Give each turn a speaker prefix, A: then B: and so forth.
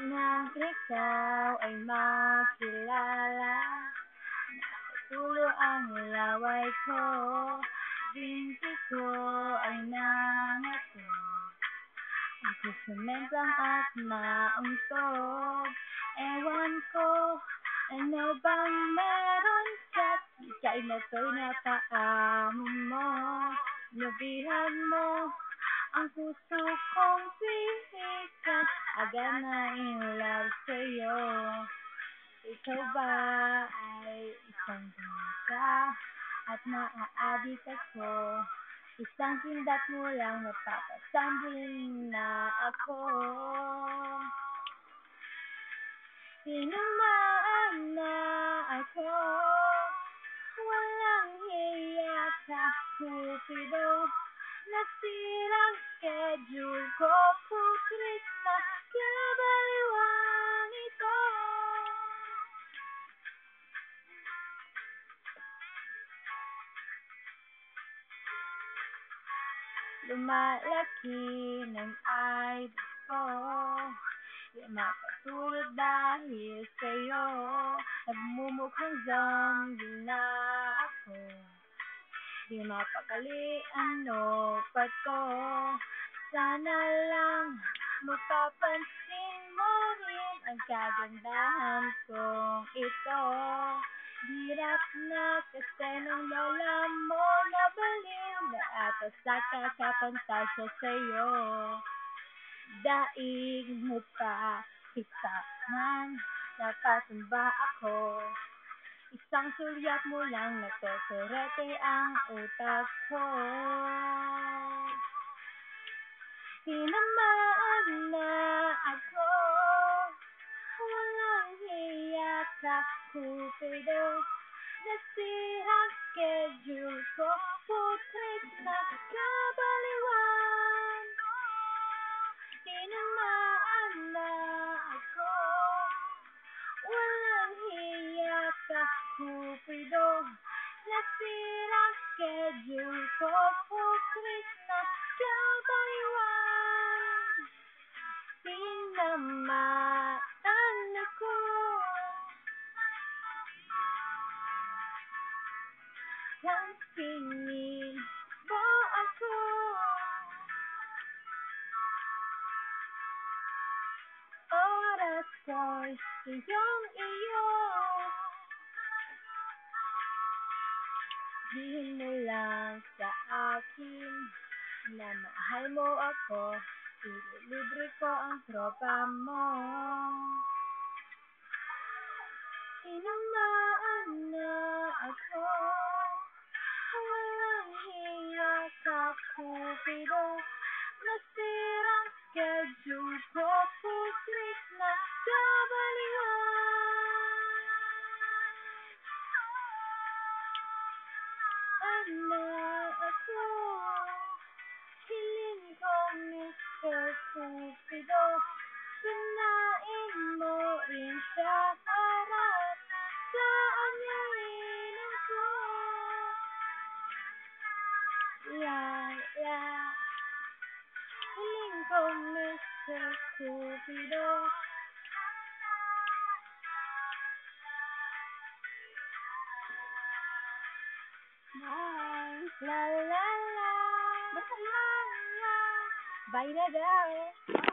A: nang ikaw ay makilala Natulo ang laway ko. Binti ko ay nangato. Ako sumentang at nauntog Ewan ko ano bang meron ka? Ika'y nato'y napaamo mo. Nabihan mo ang puso kong pihikan Agad na in love sa'yo Ikaw ba ay isang ganda At naaadik ako Isang kindat mo lang Napapasambling na ako Tinamaan na ako Walang hiya ka, Cupido Nasirang schedule ko Putrid na kabaliwan ito Lumalaki ng eyes ko Di makatulog dahil sa'yo Nagmumukhang zombie na ako Di mapakali ang upat ko. Sana lang mapapansin mo rin Ang kagandahan kong ito. Hirap na kasi ng lola mo Nabaliw na ata sa kakapantasya sa'yo. Daig mo pa kita man Napasamba ako Isang sulyap mo lang Nateterete ang utak ko. Tinamaan na ako Walang hiya ka, Cupido. Nasirang schedule ko Putrid na kabaliwan schedule ko Putrid na kabaliwan Tinamaan ako Nang tingin mo ako Oras ko'y iyong-iyo Sabihin mo lang sa akin Na mahal mo ako. Ililibre ko ang tropa mo. Tinamaan na ako? Walang hiya ka, Cupido. Nasirang schedule ko. Putrid na kabaliwan na ako Hiling ko, Mr. Cupido Sanain mo rin siya Harap sa anyayin ko La la Hiling ko, Mr. Cupido La la la. La la la. Baila down.